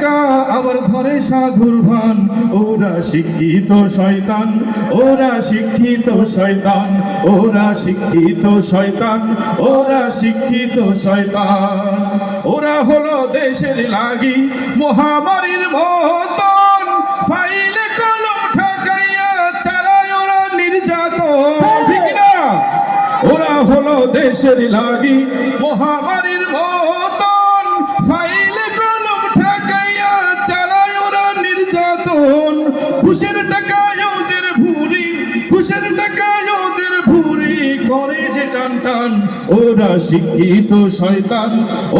টাকা আবার ধরে সাধুর ভান। ওরা শিক্ষিত শয়তান, ওরা শিক্ষিত শয়তান, ওরা শিক্ষিত শয়তান, ওরা শিক্ষিত শয়তান। ওরা হলো দেশের লাগি মহামারীর মতন। ফাইলে কলম ঠাকাইয়া চালায় ওরা নির্যাতন। ঠিক না? ওরা হলো দেশের লাগি মহামারীর মতন। টাকায় ওদের ভুরি টাকায় ওদের ভুরি করে যে টান টান। ওরা শিক্ষিত শয়তান,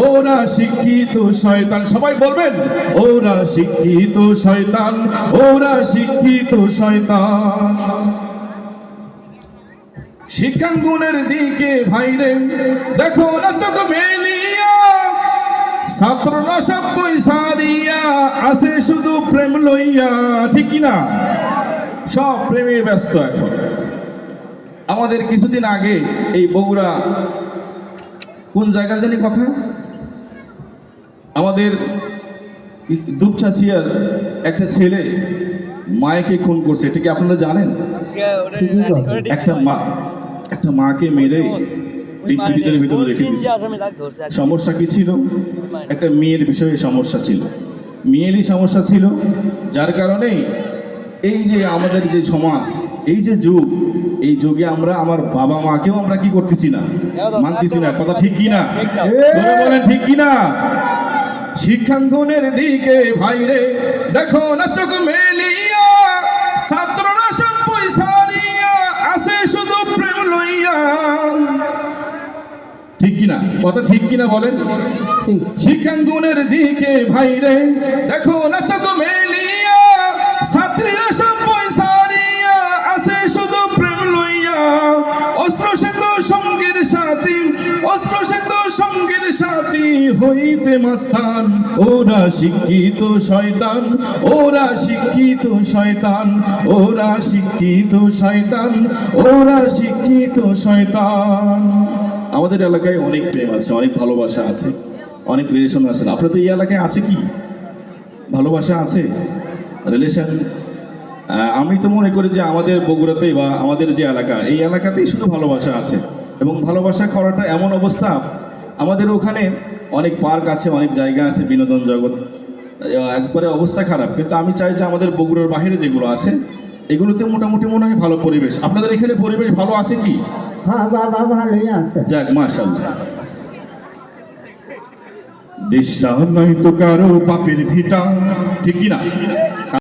ওরা শিক্ষিত শয়তান। সবাই বলবেন, ওরা শিক্ষিত শয়তান, ওরা শিক্ষিত শয়তান। শিক্ষাঙ্গনের দিকে ভাইরে, দেখো না চোখ আসে শুধু প্রেম লইয়া ঠিক কি না সব প্রেমে ব্যস্ত এখন। আমাদের কিছুদিন আগে এই বগুড়া কোন জায়গার জানি কথা? আমাদের দুপচাচিয়ার একটা ছেলে মায়েকে খুন করছে এটা কি আপনারা জানেন? একটা মা একটা মাকে মেরে ডিপটিজের ভিতরে রেখে দিচ্ছে সমস্যা কি ছিল? একটা মেয়ের বিষয়ে সমস্যা ছিল। মেয়েরই সমস্যা ছিল, যার কারণে এই যে আমাদের যে সমাজ, এই যে যুগ, এই যুগে আমরা আমার বাবা মাকেও আমরা কি করতেছি না? মানতেছি না, কথা ঠিক কিনা? বলেন ঠিক কিনা? শিক্ষাঙ্গনের দিকে ভাইরে দেখো না চোখ মেলিয়া। ঠিক কিনা? কথা ঠিক কিনা বলেন? শিক্ষাঙ্গনের দিকে ভাই রে দেখো না চোখ মেলিয়া ছাত্রীরা সব আসে শুধু প্রেম লইয়া। অস্ত্র সেত সঙ্গের সাথী অস্ত্র সেত সঙ্গের সাথী হইতে মাস্তান। ওরা শিক্ষিত শয়তান ওরা শিক্ষিত শয়তান ওরা শিক্ষিত শয়তান ওরা শিক্ষিত শয়তান। আমাদের এলাকায় অনেক প্রেম আছে, অনেক ভালোবাসা আছে, অনেক রিলেশন আছে। আপনাদের এই এলাকায় আছে কি? ভালোবাসা আছে? রিলেশন আমি তো মনে করি যে আমাদের বগুড়াতেই বা আমাদের যে এলাকা, এই এলাকাতেই শুধু ভালোবাসা আছে। এবং ভালোবাসা করাটা এমন অবস্থা, আমাদের ওখানে অনেক পার্ক আছে, অনেক জায়গা আছে, বিনোদন জগৎ। একবারে অবস্থা খারাপ। কিন্তু আমি চাই যে আমাদের বগুড়ার বাইরে যেগুলো আছে, এগুলোতে মোটামুটি মনে হয় ভালো পরিবেশ। আপনাদের এখানে পরিবেশ ভালো আছে কি? হ্যাঁ দেশটা নয় তো কারও পাপের ভিটা ঠিক না